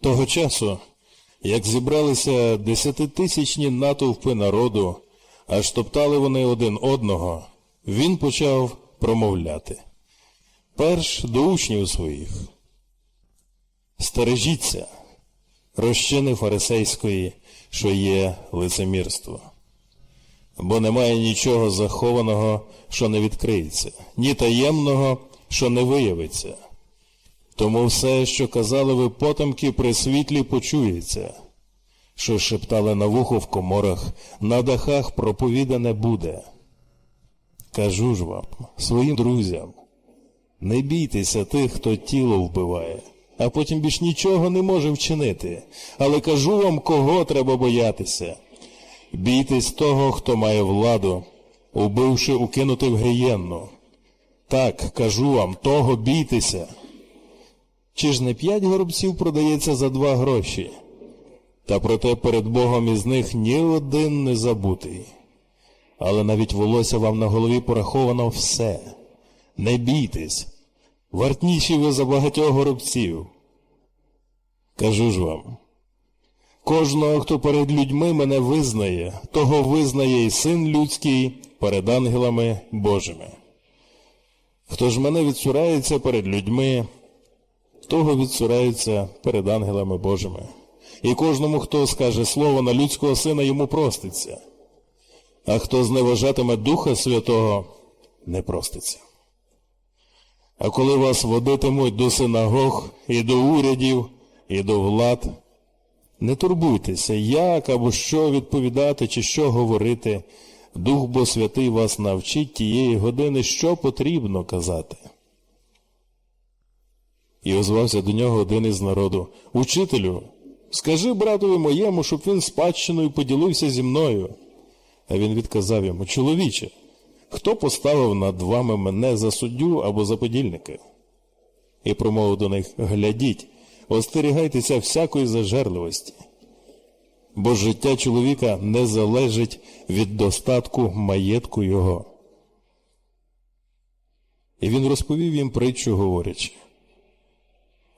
Того часу, як зібралися десятитисячні натовпи народу, аж топтали вони один одного, він почав промовляти. Перш до учнів своїх. Стережіться, розчини фарисейської, що є лицемірство. Бо немає нічого захованого, що не відкриється, ні таємного, що не виявиться. Тому все, що казали ви потомки, при світлі почується, що шептали на вухо в коморах, на дахах проповідане буде. Кажу ж вам, своїм друзям, не бійтеся тих, хто тіло вбиває, а потім більш нічого не може вчинити. Але кажу вам, кого треба боятися. Бійтесь того, хто має владу, убивши укинути в гієнну. Так, кажу вам, того бійтеся. Чи ж не п'ять горобців продається за два гроші? Та проте перед Богом із них ні один не забутий. Але навіть волосся вам на голові пораховано все. Не бійтесь, вартніші ви за багатьох горобців. Кажу ж вам, кожного, хто перед людьми мене визнає, того визнає і син людський перед ангелами Божими. Хто ж мене відсурається перед людьми, того відсураються перед ангелами Божими. І кожному, хто скаже слово на людського сина, йому проститься. А хто зневажатиме Духа Святого, не проститься. А коли вас водитимуть до синагог і до урядів, і до влад, не турбуйтеся, як або що відповідати, чи що говорити. Дух бо святий вас навчить тієї години, що потрібно казати. І озвався до нього один із народу Учителю, скажи братові моєму, щоб він спадщиною поділився зі мною. А він відказав йому Чоловіче, хто поставив над вами мене за суддю або за подільника? І промовив до них Глядіть, остерігайтеся всякої зажерливості, бо життя чоловіка не залежить від достатку маєтку його. І він розповів їм притчу, говорячи.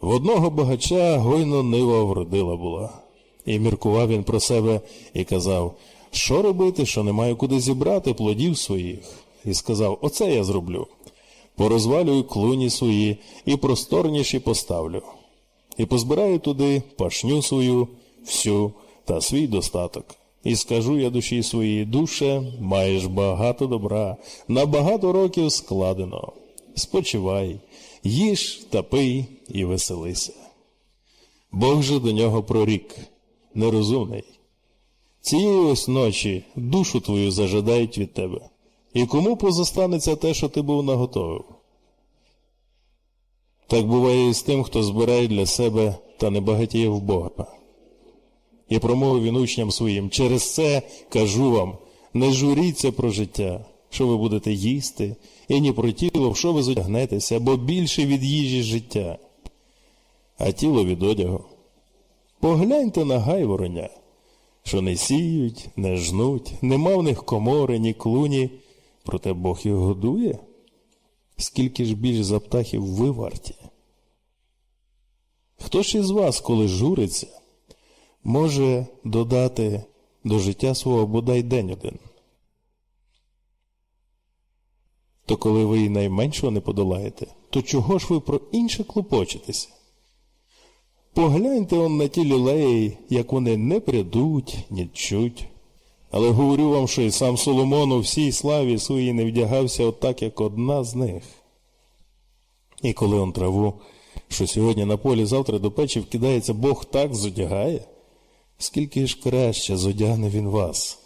В одного багача гойно нива вродила була. І міркував він про себе і казав, що робити, що не маю куди зібрати плодів своїх. І сказав, оце я зроблю. Порозвалюю клуні свої і просторніші поставлю. І позбираю туди пашню свою, всю та свій достаток. І скажу я душі своїй, душе, маєш багато добра, на багато років складено. Спочивай, їж та пий і веселися. Бог же до нього прорік, нерозумний. Цієї ось ночі душу твою зажадають від тебе, і кому позостанеться те, що ти був наготовив. Так буває і з тим, хто збирає для себе та не багатіє в Бога. І промовив він учням своїм, через це кажу вам, не журіться про життя, що ви будете їсти, і ні про тіло, в що ви зодягнетеся, бо більше від їжі життя, а тіло від одягу. Погляньте на гайвороня, що не сіють, не жнуть, нема в них комори, ні клуні, проте Бог їх годує. Скільки ж більш за птахів ви варті? Хто ж із вас, коли журиться, може додати до життя свого бодай день один? То коли ви і найменшого не подолаєте, то чого ж ви про інше клопочетеся? Погляньте он на ті лілеї, як вони не прядуть, ні чуть. Але говорю вам, що і сам Соломон у всій славі своїй не вдягався отак, як одна з них. І коли он траву, що сьогодні на полі, завтра до печі вкидається, Бог так зодягає, скільки ж краще зодягне він вас,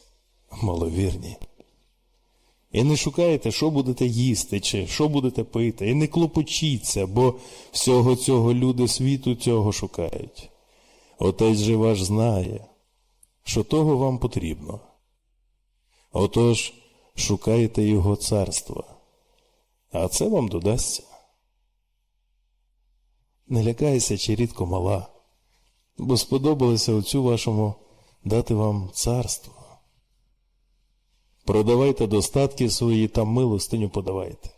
маловірні. І не шукайте, що будете їсти, чи що будете пити, і не клопочіться, бо всього цього люди світу цього шукають. Отець же ваш знає, що того вам потрібно. Отож, шукайте Його царства, а це вам додасться. Не лякайся, чи рідко мала, бо сподобалося оцю вашому дати вам царство. Продавайте достатки свої та милостиню подавайте.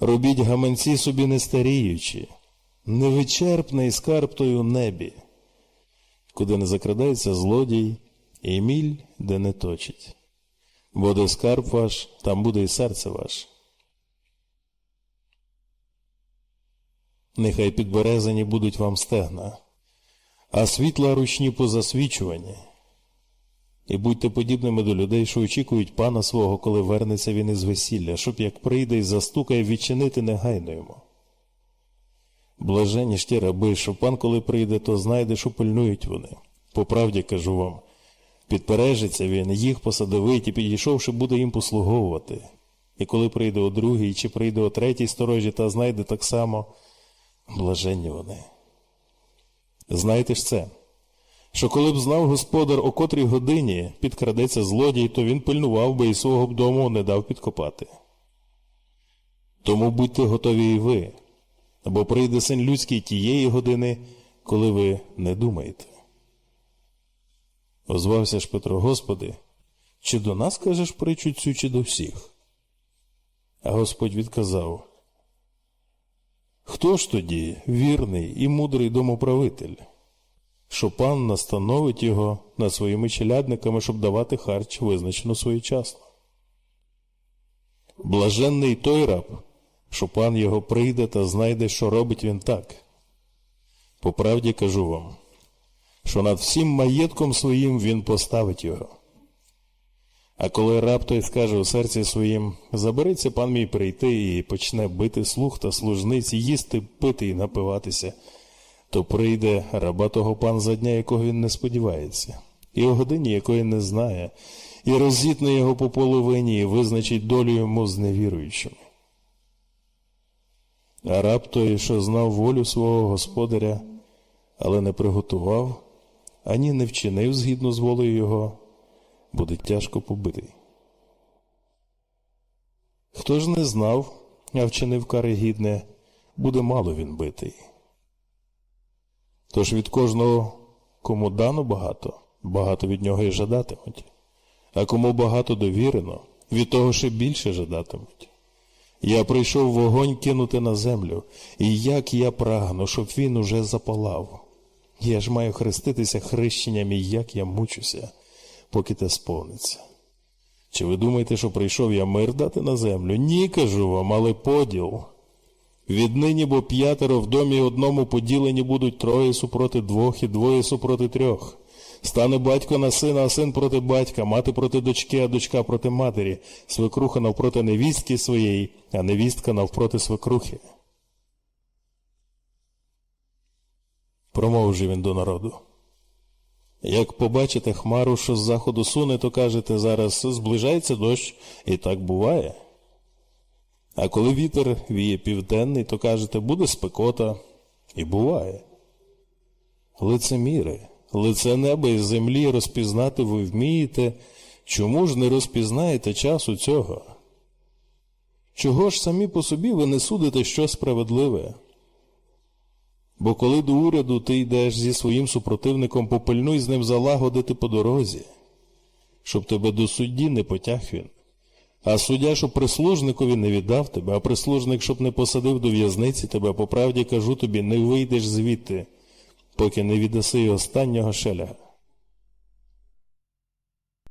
Робіть гаманці собі не старіючи, невичерпний скарб той у небі, куди не закрадається злодій, і міль, де не точить. Бо де скарб ваш, там буде і серце ваше. Нехай підберезані будуть вам стегна, а світла ручні позасвічувані. І будьте подібними до людей, що очікують пана свого, коли вернеться він із весілля, щоб як прийде і застукає, відчинити негайно йому. Блаженні ж ті раби, що пан, коли прийде, то знайде, що пильнують вони. По правді кажу вам, підпережиться він, їх посадовить і підійшовши, буде їм послуговувати. І коли прийде о другій, чи прийде о третій сторожі, та знайде так само, блаженні вони. Знаєте ж це, що коли б знав господар, о котрій годині підкрадеться злодій, то він пильнував би і свого б дому не дав підкопати. Тому будьте готові і ви, бо прийде син людський тієї години, коли ви не думаєте. Озвався ж Петро, Господи, чи до нас кажеш притчу цю, чи до всіх? А Господь відказав, Хто ж тоді вірний і мудрий домоправитель, що пан настановить його над своїми челядниками, щоб давати харч визначено своєчасно? Блаженний той раб, що пан його прийде та знайде, що робить він так. По правді кажу вам, що над всім маєтком своїм він поставить його. А коли раб той скаже у серці своїм, забереться пан мій прийти і почне бити слух та служниць, їсти, пити і напиватися, то прийде раба того пан за дня, якого він не сподівається, і о годині, якої не знає, і розітне його по половині, і визначить долю йому з невіруючими. А раб той, що знав волю свого господаря, але не приготував, ані не вчинив згідно з волею його, буде тяжко побитий. Хто ж не знав, а вчинив кари гідне, буде мало він битий. Тож від кожного, кому дано багато, багато від нього і жадатимуть, а кому багато довірено, від того ще більше жадатимуть. Я прийшов вогонь кинути на землю, і як я прагну, щоб він уже запалав. Я ж маю хреститися хрещенням, і як я мучуся, поки те сповниться. Чи ви думаєте, що прийшов я мир дати на землю? Ні, кажу вам, але поділ. Віднині, бо п'ятеро в домі одному поділені будуть троє супроти двох і двоє супроти трьох. Стане батько на сина, а син проти батька, мати проти дочки, а дочка проти матері, свекруха навпроти невістки своєї, а невістка навпроти свекрухи. Промовив же він до народу. Як побачите хмару, що з заходу суне, то кажете зараз зближається дощ, і так буває. А коли вітер віє південний, то кажете, буде спекота, і буває. Лицеміри, лице неба і землі розпізнати ви вмієте, чому ж не розпізнаєте часу цього? Чого ж самі по собі ви не судите що справедливе? Бо коли до уряду ти йдеш зі своїм супротивником, попильнуй з ним залагодити по дорозі, щоб тебе до судді не потяг він. А суддя, щоб прислужникові не віддав тебе, а прислужник, щоб не посадив до в'язниці тебе, по правді кажу тобі, не вийдеш звідти, поки не віддаси останнього шеляга.